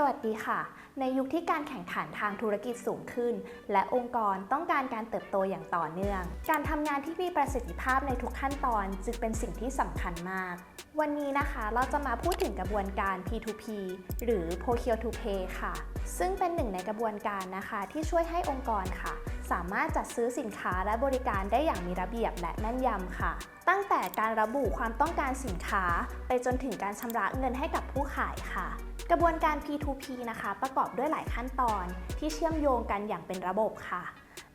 สวัสดีค่ะ ในยุคที่การแข่งขันทางธุรกิจสูงขึ้น และองค์กรต้องการการเติบโตอย่างต่อเนื่อง การทำงานที่มีประสิทธิภาพในทุกขั้นตอนจึงเป็นสิ่งที่สำคัญมาก วันนี้นะคะเราจะมาพูดถึงกระบวนการ P2P หรือ Procure to Pay ค่ะ ซึ่งเป็นหนึ่งในกระบวนการนะคะที่ช่วยให้องค์กรค่ะ สามารถจัดซื้อสินค้าและบริการได้อย่างมีระเบียบและแม่นยำค่ะ ตั้งแต่การระบุความต้องการสินค้า ไปจนถึงการชำระเงินให้กับผู้ขายค่ะกระบวนการ P2P นะคะ ประกอบด้วยหลายขั้นตอนที่เชื่อมโยงกันอย่างเป็นระบบค่ะ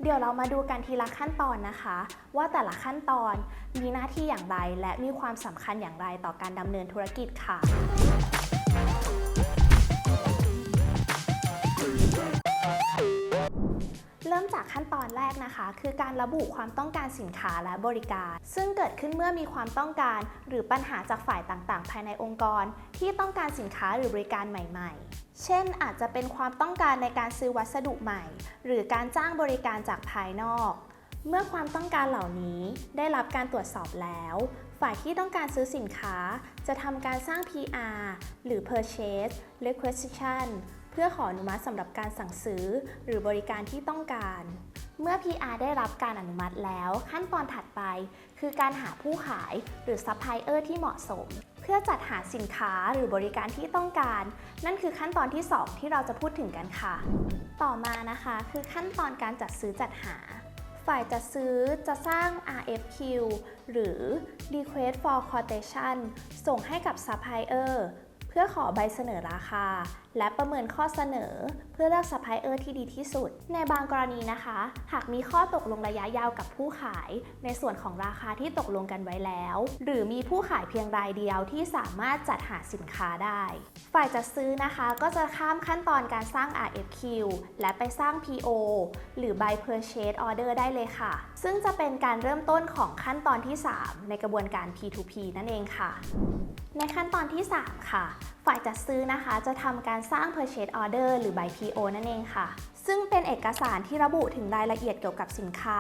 เดี๋ยวเรามาดูกันทีละขั้นตอนนะคะ ว่าแต่ละขั้นตอนมีหน้าที่อย่างไรและมีความสำคัญอย่างไรต่อการดำเนินธุรกิจค่ะ จากขั้นตอนแรกนะคะ คือการระบุความต้องการสินค้าและบริการ ซึ่งเกิดขึ้นเมื่อมีความต้องการ หรือปัญหาจากฝ่ายต่างๆ ภายในองค์กร ที่ต้องการสินค้าหรือบริการใหม่ ๆ เช่น อาจจะเป็นความต้องการในการซื้อวัสดุใหม่ หรือการจ้างบริการจากภายนอก เมื่อความต้องการเหล่านี้ได้รับการตรวจสอบแล้ว ฝ่ายที่ต้องการซื้อสินค้า จะทำการสร้าง PR หรือ Purchase Requisition เพื่อขออนุมัติสำหรับการสั่งซื้อ หรือบริการที่ต้องการ เมื่อ PR ได้รับการอนุมัติแล้ว ขั้นตอนถัดไป คือการหาผู้ขายหรือซัพพลายเออร์ที่เหมาะสม เพื่อจัดหาสินค้าหรือบริการที่ต้องการ นั่นคือขั้นตอนที่ 2 ที่เราจะพูดถึงกันค่ะ ต่อมานะคะคือขั้นตอนการจัดซื้อจัดหาฝ่ายจัดซื้อจะสร้าง RFQ หรือ Request for Quotation ส่งให้กับ Supplier เพื่อขอใบเสนอราคา และประเมินข้อเสนอ เพื่อเลือก Supplier ที่ดีที่สุด ในบางกรณีนะคะ หากมีข้อตกลงระยะยาวกับผู้ขาย ในส่วนของราคาที่ตกลงกันไว้แล้ว หรือมีผู้ขายเพียงรายเดียวที่สามารถจัดหาสินค้าได้ ฝ่ายจัดซื้อนะคะก็จะข้ามขั้นตอนการสร้าง RFQ และไปสร้าง PO หรือ Buy Purchase Order ได้เลยค่ะ ซึ่งจะเป็นการเริ่มต้นของขั้นตอนที่ 3 ในกระบวนการ P2P นั่นเองค่ะ ในขั้นตอนที่ 3 ค่ะ ฝ่ายจัดซื้อนะคะ จะทำการสร้าง Purchase Order หรือ Buy PO นั่นเองค่ะ ซึ่งเป็นเอกสารที่ระบุถึงรายละเอียดเกี่ยวกับสินค้า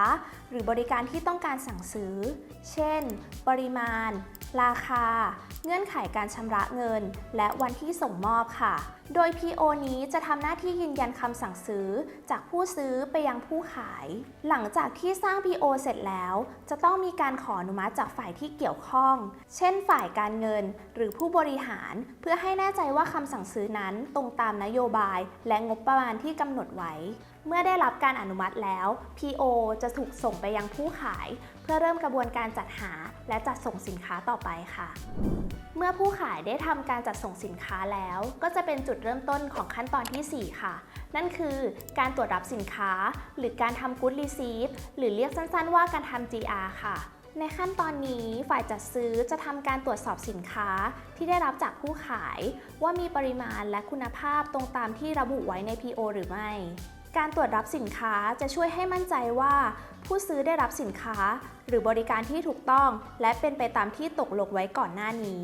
หรือบริการที่ต้องการสั่งซื้อ เช่น ปริมาณ ราคา เงื่อนไขการชำระเงิน และวันที่ส่งมอบค่ะ โดย PO นี้จะทำหน้าที่ยืนยันคำสั่งซื้อ จากผู้ซื้อไปยังผู้ขาย หลังจากที่สร้าง PO เสร็จแล้ว จะต้องมีการขออนุมัติจากฝ่ายที่เกี่ยวข้อง เช่น ฝ่ายการเงิน หรือผู้บริหาร เพื่อให้แน่ใจว่าคำสั่งซื้อนั้นตรงตามนโยบาย และงบประมาณที่กำหนดไว้เมื่อได้รับการอนุมัติแล้ว PO จะถูกส่งไปยังผู้ขาย เพื่อเริ่มกระบวนการจัดหาและจัดส่งสินค้าต่อไปค่ะ เมื่อผู้ขายได้ทำการจัดส่งสินค้าแล้ว ก็จะเป็นจุดเริ่มต้นของขั้นตอนทีสี่4 ค่ะ นั่นคือการตรวจรับสินค้า หรือการทำ Good Receipt หรือเรียกสั้นๆว่าการทำ GR ค่ะ ในขั้นตอนนี้ฝ่ายจัดซื้อจะทำการตรวจสอบสินค้าที่ได้รับจากผู้ขาย ว่ามีปริมาณและคุณภาพตรงตามที่ระบุไว้ใน PO หรือไม่ การตรวจรับสินค้าจะช่วยให้มั่นใจว่า ผู้ซื้อได้รับสินค้า หรือบริการที่ถูกต้อง และเป็นไปตามที่ตกลงไว้ก่อนหน้านี้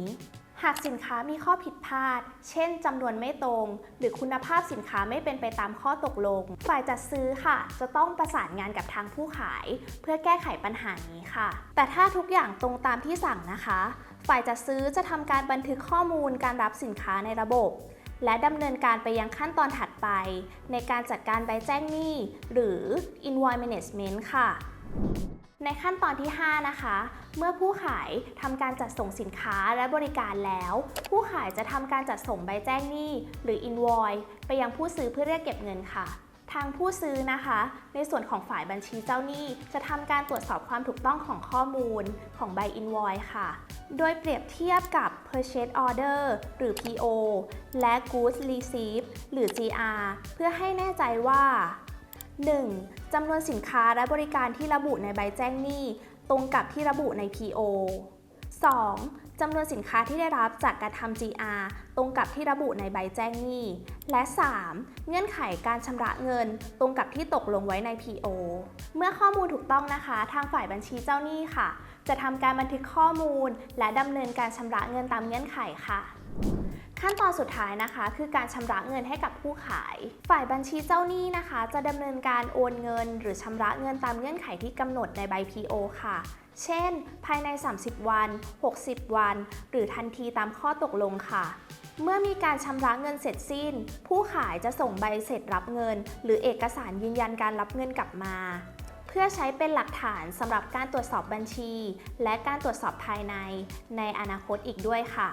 หากสินค้ามีข้อผิดพลาด เช่นจำนวนไม่ตรง หรือคุณภาพสินค้าไม่เป็นไปตามข้อตกลง ฝ่ายจัดซื้อค่ะ จะต้องประสานงานกับทางผู้ขาย เพื่อแก้ไขปัญหานี้ค่ะ แต่ถ้าทุกอย่างตรงตามที่สั่งนะคะ ฝ่ายจัดซื้อจะทำการบันทึกข้อมูลการรับสินค้าในระบบ และดำเนินการไปยังขั้นตอนถัดไป ในการจัดการใบแจ้งหนี้ หรือ invoice management ค่ะ ในขั้นตอนที่ 5 นะคะ เมื่อผู้ขายทำการจัดส่งสินค้าและบริการแล้ว ผู้ขายจะทำการจัดส่งใบแจ้งหนี้ หรือ invoice ไปยังผู้ซื้อเพื่อเรียกเก็บเงินค่ะ ทางผู้ซื้อนะคะ ในส่วนของฝ่ายบัญชีเจ้าหนี้ จะทำการตรวจสอบความถูกต้องของข้อมูลของใบ invoice ค่ะ โดยเปรียบเทียบกับ purchase order หรือ PO และ goods receipt หรือ GR เพื่อให้แน่ใจว่า 1. จำนวนสินค้าและบริการที่ระบุในใบแจ้งหนี้ ตรงกับที่ระบุใน PO 2. จำนวนสินค้าที่ได้รับจากการทำ GR ตรงกับที่ระบุในใบแจ้งหนี้ และ 3. เงื่อนไขการชำระเงิน ตรงกับที่ตกลงไว้ใน PO เมื่อข้อมูลถูกต้องนะคะ ทางฝ่ายบัญชีเจ้าหนี้ค่ะ จะทำการบันทึกข้อมูล และดำเนินการชำระเงินตามเงื่อนไขค่ะ ขั้นตอนสุดท้ายนะคะ คือการชำระเงินให้กับผู้ขาย ฝ่ายบัญชีเจ้าหนี้นะคะ จะดำเนินการโอนเงิน หรือชำระเงินตามเงื่อนไขที่กำหนดในใบ PO ค่ะ เช่น ภายใน 30 วัน 60 วัน หรือทันทีตามข้อตกลงค่ะเมื่อมีการชำระเงินเสร็จสิ้น ผู้ขายจะส่งใบเสร็จรับเงิน หรือเอกสารยืนยันการรับเงินกลับมา เพื่อใช้เป็นหลักฐานสำหรับการตรวจสอบบัญชี และการตรวจสอบภายในในอนาคตอีกด้วยค่ะ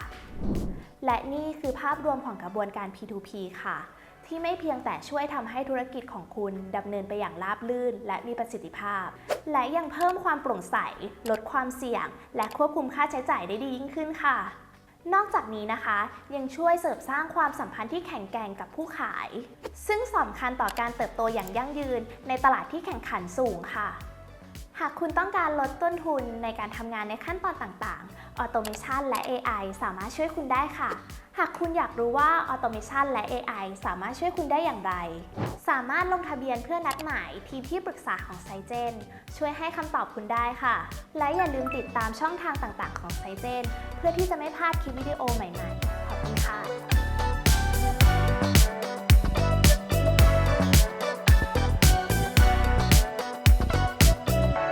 และนี่คือภาพรวมของกระบวนการ P2P ค่ะ ที่ไม่เพียงแต่ช่วยทำให้ธุรกิจของคุณดำเนินไปอย่างราบรื่น และมีประสิทธิภาพ และยังเพิ่มความโปร่งใส ลดความเสี่ยง และควบคุมค่าใช้จ่ายได้ดียิ่งขึ้นค่ะนอกจากนี้นะคะ ยังช่วยเสริมสร้างความสัมพันธ์ที่แข็งแกร่งกับผู้ขาย ซึ่งสำคัญต่อการเติบโตอย่างยั่งยืนในตลาดที่แข่งขันสูงค่ะ หากคุณต้องการลดต้นทุนในการทำงานในขั้นตอนต่างๆ Automation และ AI สามารถช่วยคุณได้ค่ะ หากคุณอยากรู้ว่า Automation และ AI สามารถช่วยคุณได้อย่างไร สามารถลงทะเบียนเพื่อนัดหมายทีมที่ปรึกษาของไซเจนช่วยให้คำตอบคุณได้ค่ะ และอย่าลืมติดตามช่องทางต่างๆ ของไซเจนเพื่อที่จะไม่พลาดคลิปวิดีโอใหม่ๆ ขอบคุณค่ะ